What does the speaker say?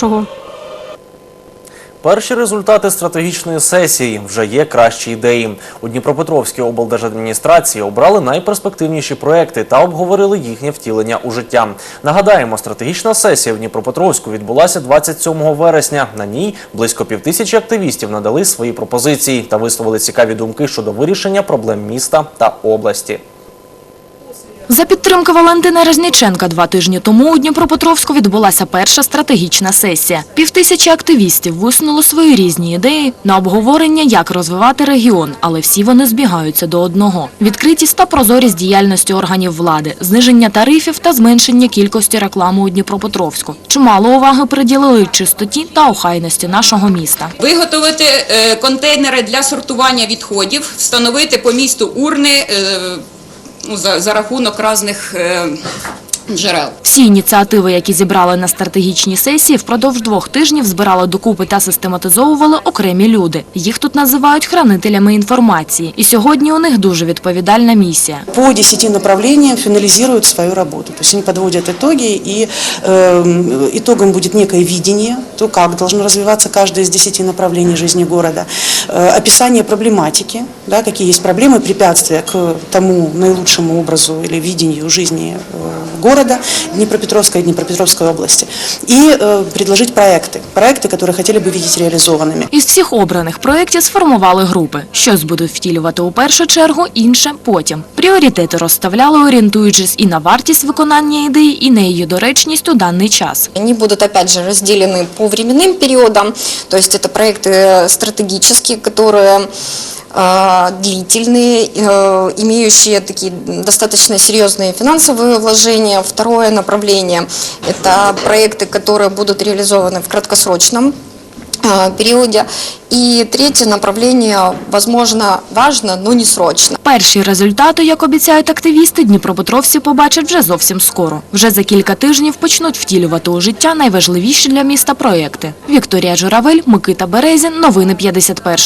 Чого? Перші результати стратегічної сесії вже є кращі ідеї. У Дніпропетровській облдержадміністрації обрали найперспективніші проекти та обговорили їхнє втілення у життя. Нагадаємо, стратегічна сесія в Дніпропетровську відбулася 27 вересня. На ній близько півтисячі активістів надали свої пропозиції та висловили цікаві думки щодо вирішення проблем міста та області. За підтримки Валентина Резніченка два тижні тому у Дніпропетровську відбулася перша стратегічна сесія. Півтисячі активістів висунули свої різні ідеї на обговорення, як розвивати регіон, але всі вони збігаються до одного: відкритість та прозорість діяльності органів влади, зниження тарифів та зменшення кількості реклами у Дніпропетровську. Чимало уваги приділили чистоті та охайності нашого міста. Виготовити е, контейнери для сортування відходів, встановити по місту урни е, ну, за, за рахунок різних е, джерел. Всі ініціативи, які зібрали на стратегічній сесії, впродовж двох тижнів збирали докупи та систематизовували окремі люди. Їх тут називають хранителями інформації. І сьогодні у них дуже відповідальна місія. по 10 направлениям финализируют свою работу. То есть они подводят итоги, и э, итогом будет некое видение, то, как должно развиваться каждое из 10 направлений жизни города, Э, описание проблематики, да, какие есть проблемы, препятствия к тому наилучшему образу или видению жизни э, города Днепропетровской и Днепропетровской области, и э, предложить проекты, проекты, которые хотели бы видеть реализованными. Із всіх обраних проєктів сформували групи. Щось будуть втілювати у першу чергу, інше – потім. Пріоритети розставляли, орієнтуючись і на вартість виконання ідеї, і на її доречність у даний час. Они будут, опять же, разделены по временным периодам, то есть это проекты стратегические, которые э, длительные, э, имеющие такие достаточно серьезные финансовые вложения. Второе направление – это проекты, которые будут реализованы в краткосрочном э, периоде. И третье направление, возможно, важно, но не срочно. Перші результати, як обіцяють активісти, дніпропетровці побачать вже зовсім скоро. Вже за кілька тижнів почнуть втілювати у життя найважливіші для міста проєкти. Вікторія Журавель, Микита Березін. Новини 51.